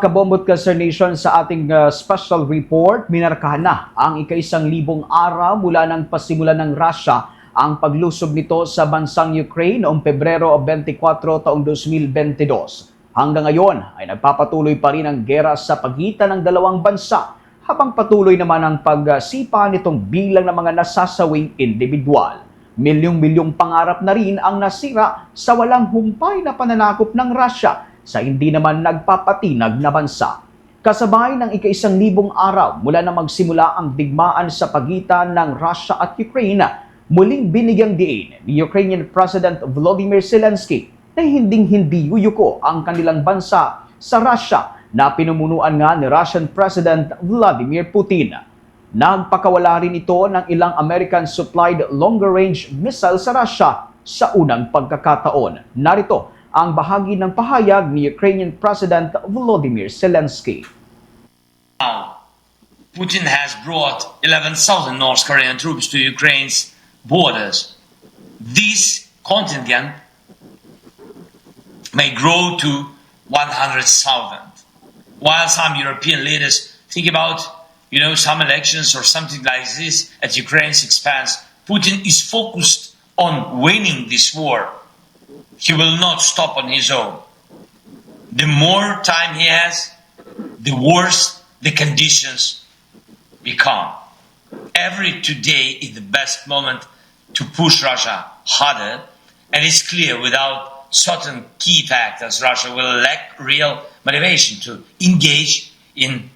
Kabombot ka Sir Nation sa ating uh, special report, minarkahan na ang ika-isang libong araw mula ng pasimulan ng Russia ang paglusob nito sa bansang Ukraine noong Pebrero 24 taong 2022. Hanggang ngayon ay nagpapatuloy pa rin ang gera sa pagitan ng dalawang bansa habang patuloy naman ang pagsipa nitong bilang ng mga nasasawing individual. Milyong-milyong pangarap na rin ang nasira sa walang humpay na pananakop ng Russia sa hindi naman nagpapatinag na bansa. Kasabay ng ika-isang libong araw mula na magsimula ang digmaan sa pagitan ng Russia at Ukraine, muling binigyang diin ni Ukrainian President Volodymyr Zelensky na hinding-hindi yuyuko ang kanilang bansa sa Russia na pinumunuan nga ni Russian President Vladimir Putin. Nagpakawala rin ito ng ilang American-supplied longer-range missile sa Russia sa unang pagkakataon. Narito ang bahagi ng pahayag ni Ukrainian President Volodymyr Zelensky. Now, Putin has brought 11,000 North Korean troops to Ukraine's borders. This contingent may grow to 100,000. While some European leaders think about, you know, some elections or something like this at Ukraine's expense, Putin is focused on winning this war. He will not stop on his own. The more time he has, the worse the conditions become. Every today is the best moment to push Russia harder, and it's clear without certain key factors, Russia will lack real motivation to engage in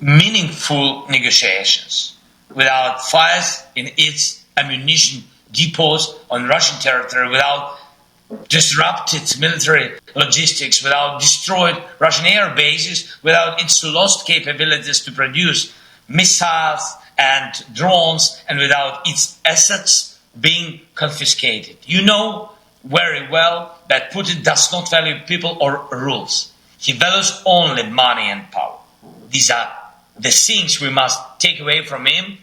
meaningful negotiations. Without fires in its ammunition depots on Russian territory, without disrupted military logistics, without destroyed Russian air bases, without its lost capabilities to produce missiles and drones, and without its assets being confiscated. You know very well that Putin does not value people or rules. He values only money and power. These are the things we must take away from him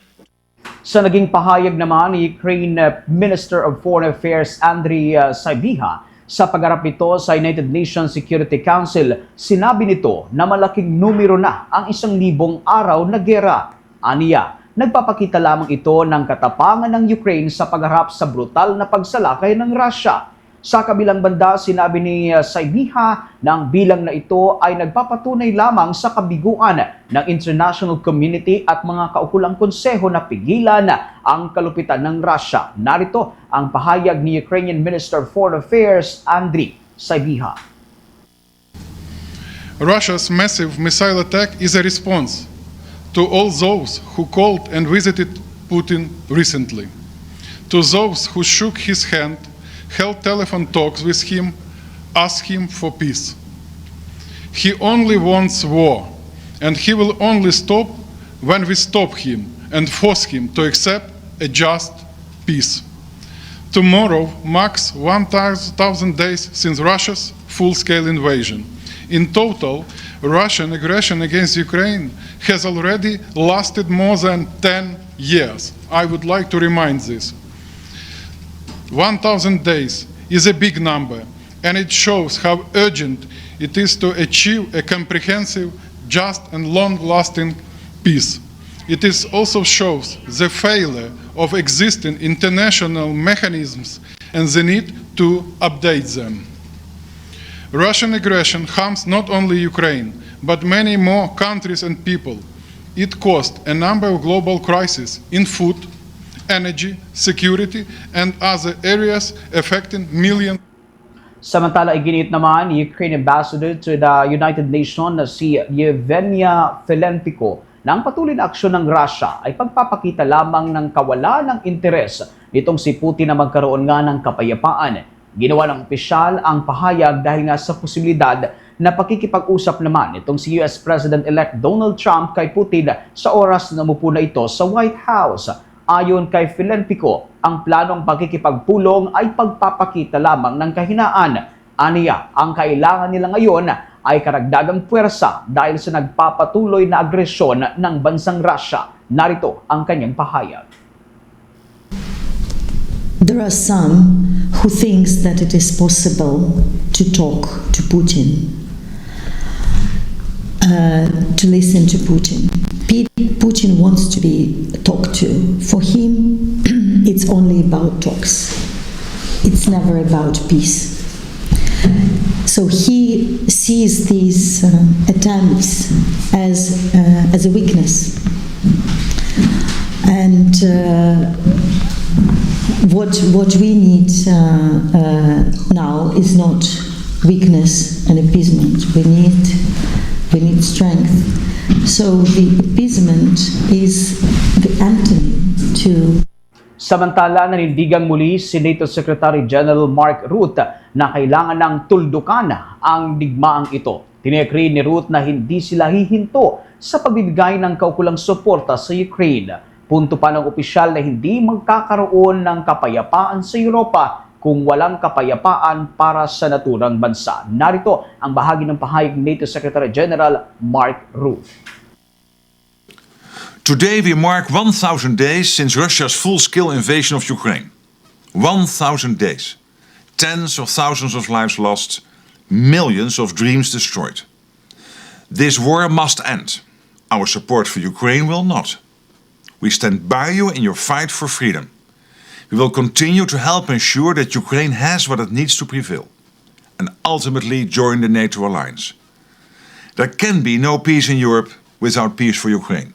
Sa naging pahayag naman ni Ukraine uh, Minister of Foreign Affairs Andriy uh, Sybiha sa pagharap nito sa United Nations Security Council, sinabi nito na malaking numero na ang isang libong araw na gera. Aniya, nagpapakita lamang ito ng katapangan ng Ukraine sa pagharap sa brutal na pagsalakay ng Russia. Sa kabilang banda, sinabi ni uh, Saibiha na ang bilang na ito ay nagpapatunay lamang sa kabiguan ng international community at mga kaukulang konseho na pigilan ang kalupitan ng Russia. Narito ang pahayag ni Ukrainian Minister of Foreign Affairs, Andriy Saibiha. Russia's massive missile attack is a response to all those who called and visited Putin recently, to those who shook his hand, held telephone talks with him, asked him for peace. He only wants war, and he will only stop when we stop him and force him to accept a just peace. Tomorrow marks 1,000 days since Russia's full scale invasion. In total, Russian aggression against Ukraine has already lasted more than 10 years. I would like to remind this. 1,000 days is a big number, and it shows how urgent it is to achieve a comprehensive, just, and long lasting peace. It is also shows the failure of existing international mechanisms and the need to update them. Russian aggression harms not only Ukraine, but many more countries and people. It caused a number of global crises in food, energy, security, and other areas affecting millions. Samantala, iginit naman ni Ukraine Ambassador to the United Nations na si Yevgenia Filentico na ang patuloy na aksyon ng Russia ay pagpapakita lamang ng kawalan ng interes nitong si Putin na magkaroon nga ng kapayapaan. Ginawa ng opisyal ang pahayag dahil nga sa posibilidad na pakikipag-usap naman itong si US President-elect Donald Trump kay Putin sa oras na umupo na ito sa White House. Ayon kay Filentico, ang planong pagkikipagpulong ay pagpapakita lamang ng kahinaan. Aniya, ang kailangan nila ngayon ay karagdagang puwersa dahil sa nagpapatuloy na agresyon ng bansang Russia. Narito ang kanyang pahayag. There are some who thinks that it is possible to talk to Putin. uh, to listen to Putin. Putin wants to be talked to. For him, it's only about talks. It's never about peace. So he sees these um, attempts as uh, as a weakness, and uh, what what we need uh, uh, now is not weakness and appeasement. We need we need strength. So the appeasement is the antony to Samantala, nanindigang muli si NATO Secretary General Mark Rutte na kailangan ng tuldukan ang digmaang ito. Tinekri ni Rutte na hindi sila hihinto sa pagbibigay ng kaukulang suporta sa Ukraine. Punto pa ng opisyal na hindi magkakaroon ng kapayapaan sa Europa kung walang kapayapaan para sa naturang bansa. Narito ang bahagi ng pahayag ni Secretary General Mark Rutte. Today we mark 1,000 days since Russia's full scale invasion of Ukraine. 1,000 days. Tens of thousands of lives lost, millions of dreams destroyed. This war must end. Our support for Ukraine will not. We stand by you in your fight for freedom. We will continue to help ensure that Ukraine has what it needs to prevail and ultimately join the NATO alliance. There can be no peace in Europe without peace for Ukraine.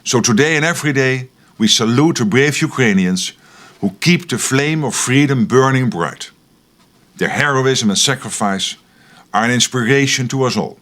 So today and every day, we salute the brave Ukrainians who keep the flame of freedom burning bright. Their heroism and sacrifice are an inspiration to us all.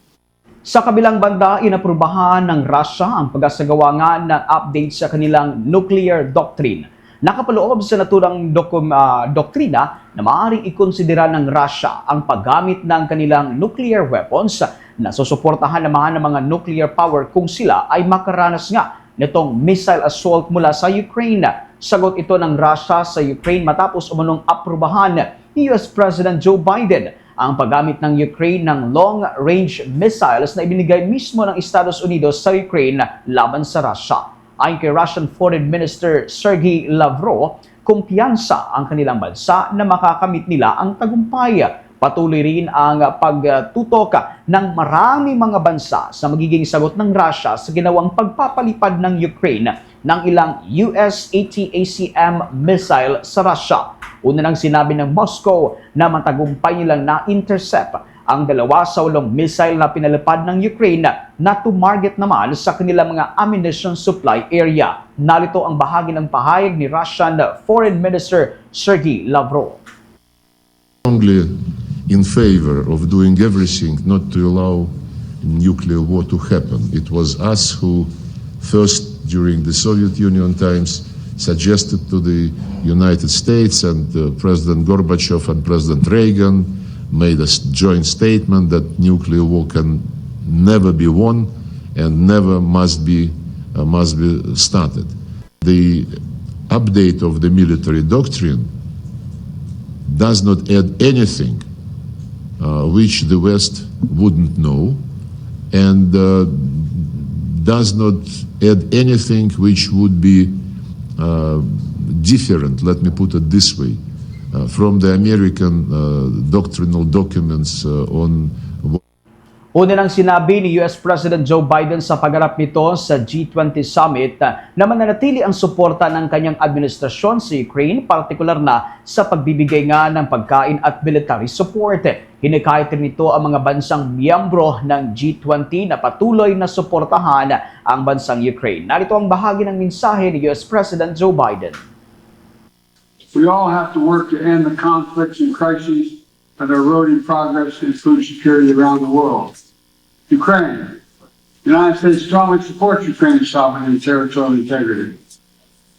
Sa kabilang banda, inaprubahan ng Russia ang pag-asagawa ng update sa kanilang nuclear doctrine. Nakapaloob sa naturang dokum, ah, doktrina na maaaring ikonsidera ng Russia ang paggamit ng kanilang nuclear weapons na susuportahan naman ng mga nuclear power kung sila ay makaranas nga nitong missile assault mula sa Ukraine. Sagot ito ng Russia sa Ukraine matapos umunong aprubahan ni US President Joe Biden ang paggamit ng Ukraine ng long-range missiles na ibinigay mismo ng Estados Unidos sa Ukraine laban sa Russia. Ayon kay Russian Foreign Minister Sergei Lavrov, kumpiyansa ang kanilang bansa na makakamit nila ang tagumpay. Patuloy rin ang pagtutok ng maraming mga bansa sa magiging sagot ng Russia sa ginawang pagpapalipad ng Ukraine ng ilang US ATACM missile sa Russia. Una nang sinabi ng Moscow na matagumpay nilang na-intercept ang dalawa sa ulong missile na pinalipad ng Ukraine na tumarget naman sa kanilang mga ammunition supply area. Narito ang bahagi ng pahayag ni Russian Foreign Minister Sergei Lavrov. strongly in favor of doing everything not to allow nuclear war to happen. It was us who first, during the Soviet Union times, suggested to the United States and uh, President Gorbachev and President Reagan made a joint statement that nuclear war can never be won and never must be uh, must be started. The update of the military doctrine does not add anything uh, which the West wouldn't know and uh, does not add anything which would be uh, different, let me put it this way, uh, from the American uh, doctrinal documents uh, on Una nang sinabi ni US President Joe Biden sa pagharap nito sa G20 Summit uh, na mananatili ang suporta ng kanyang administrasyon sa Ukraine, partikular na sa pagbibigay nga ng pagkain at military support. Hinikayat rin ito ang mga bansang miyembro ng G20 na patuloy na suportahan ang bansang Ukraine. Narito ang bahagi ng mensahe ni US President Joe Biden. We all have to work to end the conflicts and crises that are eroding progress and food security around the world. Ukraine. The United States strongly supports Ukraine's sovereignty and territorial integrity.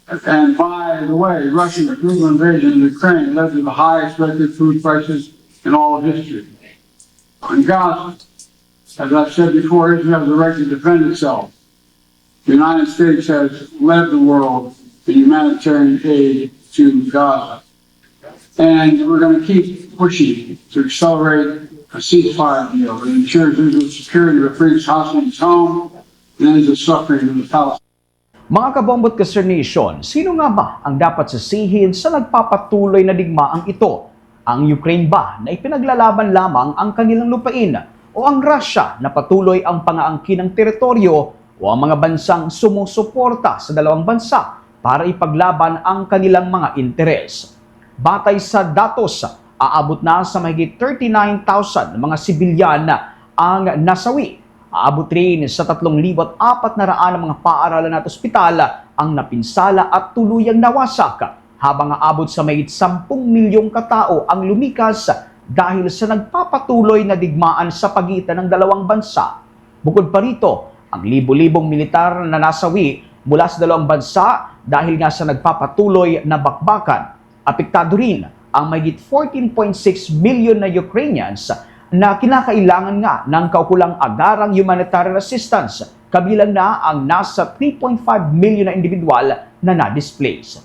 And by the way, Russia's brutal invasion of Ukraine led to the highest record food prices in all of history. In Gaza, as I've said before, Israel has the right to defend itself. The United States has led the world in humanitarian aid to Gaza. And we're going to keep pushing to accelerate a ceasefire deal that ensures Israel's security, but brings hostages home and ends the suffering of the Palestinians. Mga kabombot ka Nation, sino nga ba ang dapat sisihin sa nagpapatuloy na digmaang ito? Ang Ukraine ba na ipinaglalaban lamang ang kanilang lupain? o ang Russia na patuloy ang pangaangkin ng teritoryo o ang mga bansang sumusuporta sa dalawang bansa para ipaglaban ang kanilang mga interes. Batay sa datos, aabot na sa mahigit 39,000 mga sibilyan ang nasawi. Aabot rin sa 3,400 na mga paaralan at ospital ang napinsala at tuluyang nawasak, habang aabot sa mahigit 10 milyong katao ang lumikas dahil sa nagpapatuloy na digmaan sa pagitan ng dalawang bansa. Bukod pa rito, ang libo-libong militar na nasawi mula sa dalawang bansa dahil nga sa nagpapatuloy na bakbakan. Apektado rin ang mahigit 14.6 million na Ukrainians na kinakailangan nga ng kaukulang agarang humanitarian assistance, kabilang na ang nasa 3.5 million na individual na na-displace.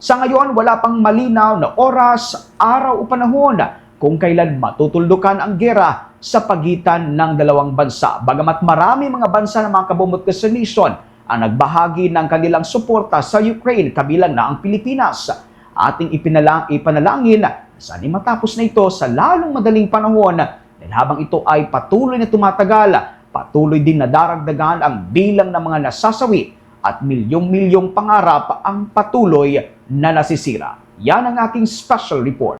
Sa ngayon, wala pang malinaw na oras, araw o panahon kung kailan matutuldukan ang gera sa pagitan ng dalawang bansa. Bagamat marami mga bansa ng mga kabumot sa nation ang nagbahagi ng kanilang suporta sa Ukraine, kabilang na ang Pilipinas. Ating ipinalang, ipanalangin na sana matapos na ito sa lalong madaling panahon dahil habang ito ay patuloy na tumatagal, patuloy din na daragdagan ang bilang ng mga nasasawi at milyong-milyong pangarap ang patuloy na nasisira. Yan ang aking special report.